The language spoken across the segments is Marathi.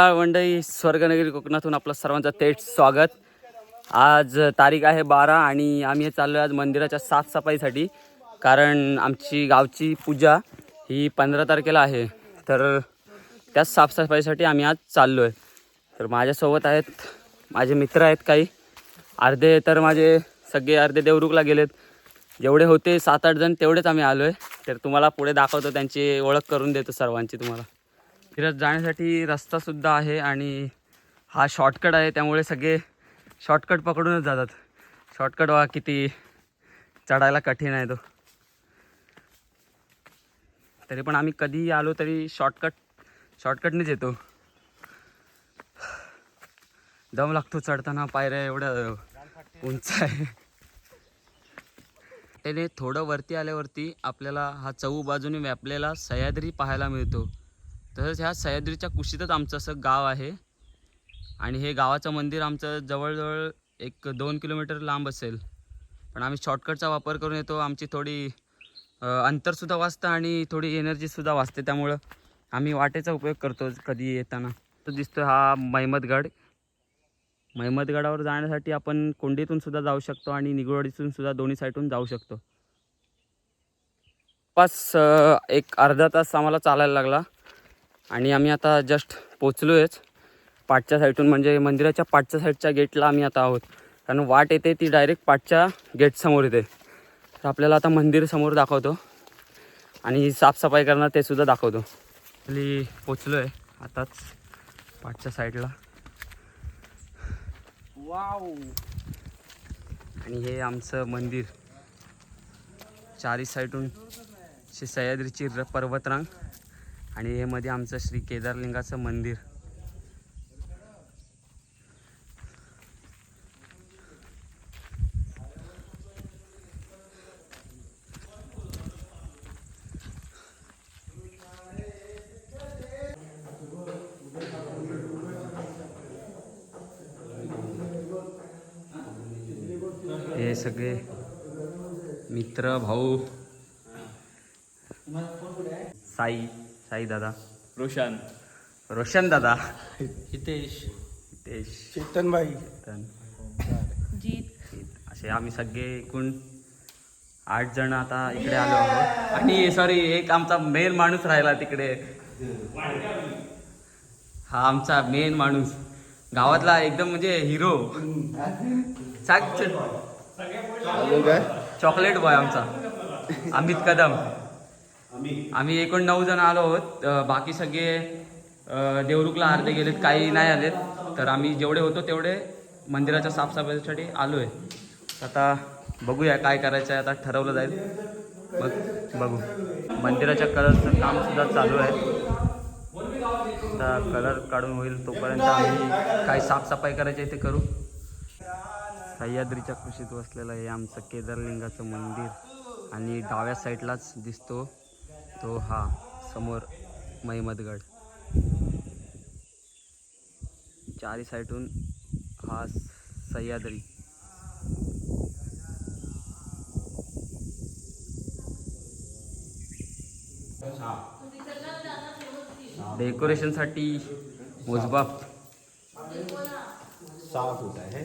मंडळी स्वर्गनगरी कोकणातून आपलं सर्वांचं थेट स्वागत. आज तारीख आहे बारा आणि आम्ही हे चाललो आहे आज मंदिराच्या साफसफाईसाठी. कारण आमची गावची पूजा ही पंधरा तारखेला आहे. तर त्याच साफसफाईसाठी आम्ही आज चाललो आहे तर माझ्यासोबत आहेत माझे मित्र आहेत काही. अर्धे तर माझे सगळे अर्धे देवरुखला गेलेत. जेवढे होते सात आठ जण तेवढेच आम्ही आलो आहे तर तुम्हाला पुढे दाखवतो त्यांची ओळख करून देतो सर्वांची तुम्हाला. फिरत जाण्यासाठी रस्तासुद्धा आहे आणि हा शॉर्टकट आहे त्यामुळे सगळे शॉर्टकट पकडूनच जातात. शॉर्टकट वा किती चढायला कठीण आहे तो. तरी पण आम्ही कधीही आलो तरी शॉर्टकट शॉर्टकटनेच येतो. दम लागतो चढताना पायऱ्या एवढ्या उंच आहे. त्याने थोडं वरती आल्यावरती आपल्याला हा चहू बाजूने व्यापलेला सह्याद्री पाहायला मिळतो. तसंच ह्या सह्याद्रीच्या कुशीतच आमचं असं गाव आहे. आणि हे गावाचं मंदिर आमचं जवळजवळ एक दोन किलोमीटर लांब असेल. पण आम्ही शॉर्टकटचा वापर करून येतो. आमची थोडी अंतरसुद्धा वाचतं आणि थोडी एनर्जीसुद्धा वाचते. त्यामुळं आम्ही वाटेचा उपयोग करतो कधी येताना. तो दिसतो हा महिमतगड महिमतगडावर जाण्यासाठी आपण कोंडीतून सुद्धा जाऊ शकतो आणि निगोडीतून सुद्धा दोन्ही साईडून जाऊ शकतो. पास एक अर्धा तास आम्हाला चालायला लागला. आणि आम्ही आता जस्ट पोचलो आहेच पाठच्या साईडून म्हणजे मंदिराच्या पाठच्या साईडच्या गेटला आम्ही आता आहोत. कारण वाट येते ती डायरेक्ट पाठच्या गेटसमोर येते. तर आपल्याला आता मंदिर समोर दाखवतो. आणि साफसफाई करणं ते सुद्धा दाखवतो. खाली पोचलो आहे आताच पाठच्या साईडला वाव! आणि हे आमचं मंदिर. चारी साईडून श्री सह्याद्रीची पर्वतरांग. आणि हे मध्ये आमचं श्री केदारलिंगाचं मंदिर. हे सगळे मित्र भाऊ साई. साई दादा. रोशन. रोशन दादा. हितेश. हितेश. चेतनबाई. चेतन, असे आम्ही सगळे एकूण आठ जण आता इकडे आलो आहोत. आणि सॉरी एक आमचा मेन माणूस राहिला तिकडे. हा आमचा मेन माणूस. गावातला एकदम म्हणजे हिरो चॉकलेट बॉय आमचा. अमित कदम. आम्ही. एकूण नऊ जण आलो आहोत. बाकी सगळे देवरुखला अर्धे गेलेत काही नाही आलेत. तर आम्ही जेवढे होतो तेवढे मंदिराच्या साफसफाईसाठी आलो आहे आता बघूया काय करायचं आहे आता ठरवलं जाईल. बघ बघू. मंदिराच्या कलरचं काम सुद्धा चालू आहे. आता कलर काढून होईल तोपर्यंत आम्ही काय साफसफाई करायची आहे ते करू. सह्याद्रीच्या कुशीत वसलेलं हे आमचं केदारलिंगाचं मंदिर. आणि डाव्या साईडलाच दिसतो. तो हा समोर महिमतगड चारी साईडून हा सह्याद्री. डेकोरेशनसाठी मोजबाप सहा फूट आहे.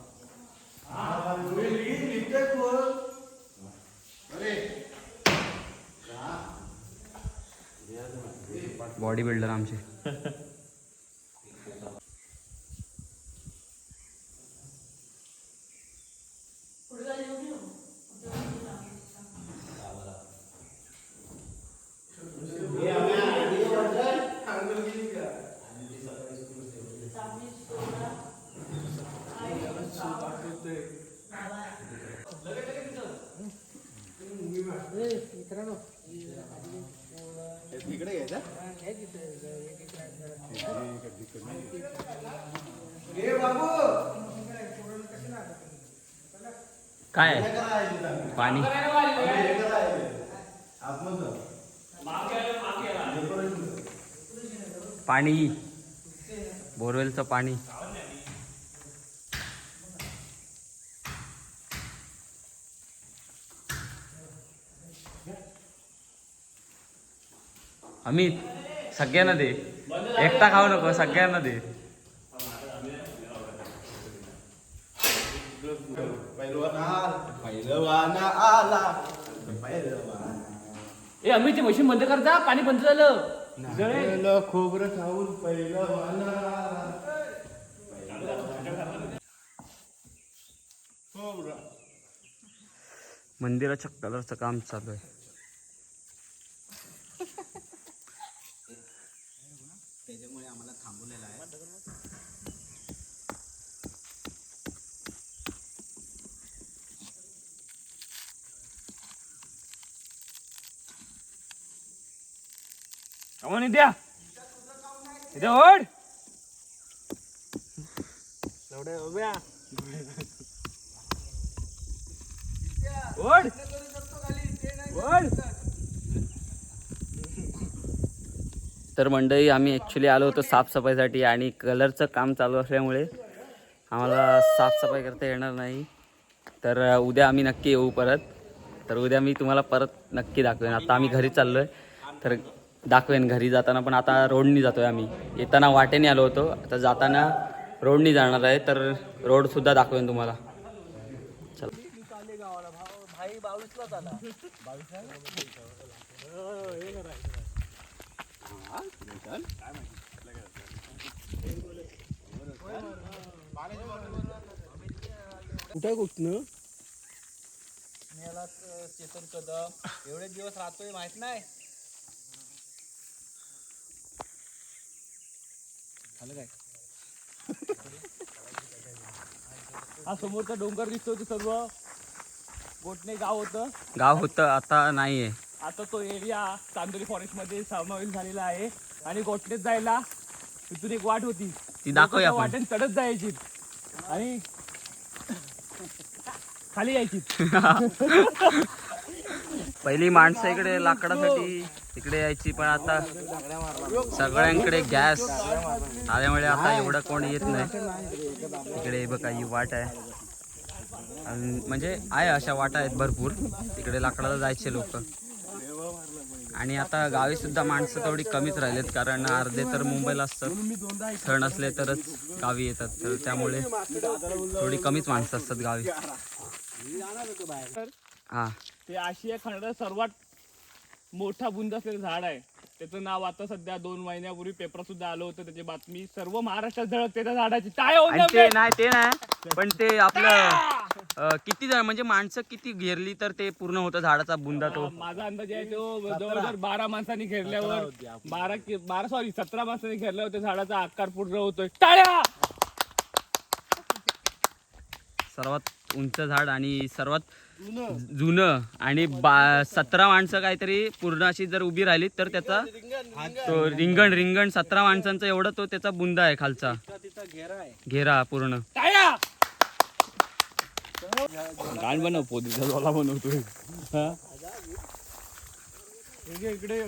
बॉडी बिल्डर आमचे. काय? आहे? पाणी. पाणी. बोरवेलचं पाणी. अमित सगळ्यांना दे. एकटा खाऊ नको सगळ्यांना दे. आला ए अमितची मशीन बंद कर जा पाणी बंद झालं. नारळ खोबरं खाऊन आला खोबरं मंदिराच्या कलरचं काम चालू आहे. अमोनी द्या इथे एवढ्या उभ्या. ओढ. ओढ. तर मंडळी आम्ही ॲक्च्युली आलो होतो साफसफाईसाठी आणि कलरचं काम चालू असल्यामुळे आम्हाला साफसफाई करता येणार नाही. तर उद्या आम्ही नक्की येऊ परत. तर उद्या मी तुम्हाला परत नक्की दाखवेन. आता आम्ही घरी चाललो आहे तर दाखवेन घरी जाताना पण आता रोडनी जातो आहे आम्ही. येताना वाटेने आलो होतो आता जाताना रोडनी जाणार आहे तर रोडसुद्धा दाखवेन तुम्हाला. चला. कुठे कुठनं? चेतन कदम. एवढे दिवस राहतोय माहीत नाही. काय? हा समोरचा डोंगर दिसतो ते सर्व. गोटणे गाव होतं. गाव होतं आता नाही आहे आता तो एरिया चांदोली फॉरेस्टमध्ये समावेश झालेला आहे. आणि गोटणेत जायला तिथून एक वाट होती. ती दाखवूया लोकं आपण. त्या वाटेत चढत जायची. आणि खाली यायची. पहिली माणसं इकडे लाकडासाठी इकडे यायची पण आता सगळ्यांकडे गॅस. आल्यामुळे आता एवढं कोण येत नाही. इकडे बघा ही वाट आहे. आणि म्हणजे आहे अशा वाटा आहेत भरपूर. तिकडे लाकडाला जायचे लोक. आणि आता गावी सुद्धा माणसं थोडी कमीच राहिलेत कारण अर्धे तर मुंबईला असतात. सण असले तरच गावी येतात. तर त्यामुळे थोडी कमीच माणसं असतात गावी. हा. ते आशिया खंडात सर्वात मोठा बुंद असलेलं झाड आहे. त्याचं नाव आता सध्या दोन महिन्यापूर्वी पेपर सुद्धा आलं होतं. त्याची बातमी सर्व महाराष्ट्रात झळकते त्या झाडाची. काय हो आणि ते नाही ते नाही. पण ते आपलं अं, किती जण म्हणजे माणसं किती घेरली तर ते पूर्ण होतं झाडाचा बुंदा तो? माझा अंदाज आहे तो जवळजवळ बारा माणसांनी घेरल्यावर बारा कि- बारा सॉरी सतरा माणसांनी घेरल्यावर त्या झाडाचा आकार पूर्ण होतोय. टाळ्या! सर्वात उंच झाड आणि सर्वात जुनं. आणि बा सतरा माणसं काहीतरी पूर्ण अशी जर उभी राहिली तर त्याचा तो रिंगण रिंगण सतरा माणसांचा एवढा तो त्याचा बुंदा आहे खालचा. घेरा पूर्ण. गाण बनव पोदीचा झोला बनवतोय. हा? इकडे.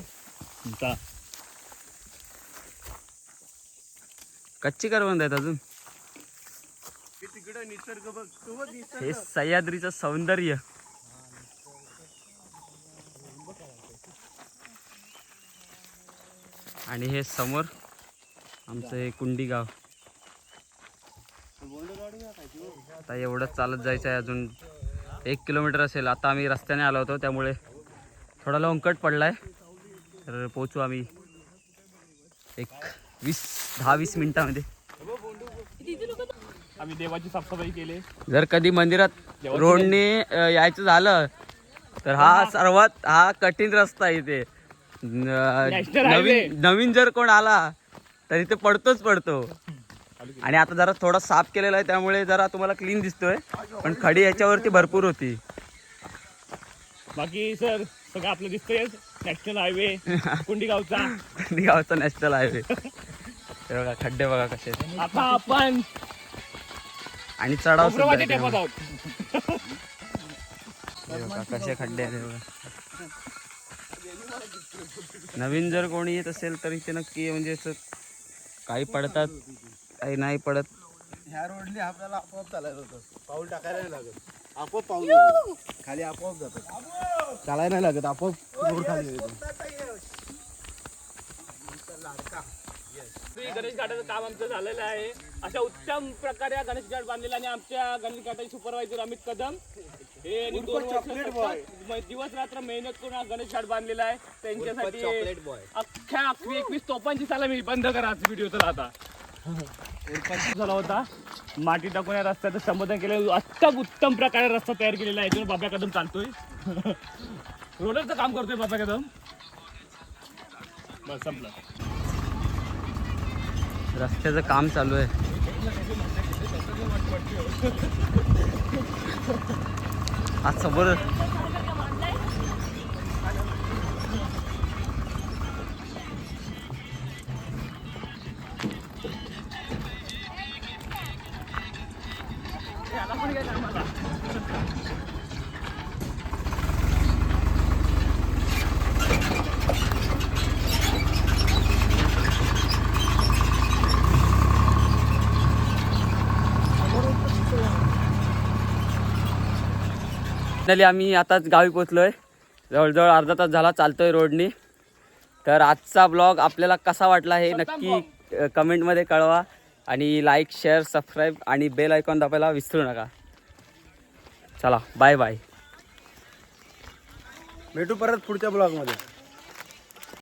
कच्ची करवंद आहेत अजून? निसर्ग बघ. तू बघ निसर्ग. हे सह्याद्रीचं सौंदर्य. आणि हे समोर आमचं हे कुंडी गाव आता एवढं चालत जायचं आहे अजून. एक किलोमीटर असेल. आता आम्ही रस्त्याने आलो होतो त्यामुळे थोडा लोंकट पडलाय. तर पोचू आम्ही एक वीस दहा वीस मिनिटामध्ये. आम्ही देवाची साफसफाई केली. जर कधी मंदिरात रोडने यायचं झालं तर हा सर्वात हा कठीण रस्ता आहे इथे. नवीन नवीन जर कोण आला तर इथे पडतोच पडतो. आणि आता जरा थोडा साफ केलेला आहे त्यामुळे जरा तुम्हाला क्लीन दिसतोय पण खडी याच्यावरती भरपूर होती. बाकी सर सगळं आपलं दिसतंय. नॅशनल हायवे कुंडी गावचा गावचा नॅशनल हायवे बघा खड्डे बघा कसे. आता आपण आणि चढाव सुद्धा खोबरवाचे आहे. टेपत त्यामुळे. आहोत. हे बघा, कसे खड्डे आहेत हे बघा. नवीन जर कोणी येत असेल तर इथे नक्की म्हणजे असं काही पडतात काही नाही पडत. ह्या रोडने आपल्याला आपोआप चालायला होतं. पाऊल टाकायला नाही लागत. आपोआप पाऊल. खाली आपोआप जातात चालायला नाही लागत. आपोआप रोड खाली येतो. श्री गणेश घाटाचं काम आमचं झालेलं आहे. अशा उत्तम प्रकारे हा गणेश घाट बांधलेला आणि आमच्या गणेश घाटाचे सुपरवायझर अमित कदम हे यांनी दोन वर्ष सतत दिवस रात्र मेहनत करून हा गणेश घाट बांधलेला आहे. त्यांच्यासाठी अख्ख्या अख्खी एकवीस तोफांची साला मी बंद करा आज व्हिडिओ तर आता. झाला होता. माती टाकून या रस्त्याचं संबोधन केलं अत्यंत उत्तम प्रकारे रस्ता तयार केलेला आहे. याच्यावर बाब्या कदम चालतोय. रोडरचं काम करतोय बाब्या कदम. बस संपलं. रस्त्याचं काम चालू आहे. आज समोर फायनली आम्ही आताच गावी पोचलोय जवळजवळ अर्धा तास झाला चालतोय रोडनी. तर आजचा ब्लॉग आपल्याला कसा वाटला हे नक्की कमेंटमध्ये कळवा. आणि लाईक शेअर सबस्क्राईब आणि बेल आयकॉन दाबायला विसरू नका. चला बाय बाय भेटू परत पुढच्या ब्लॉगमध्ये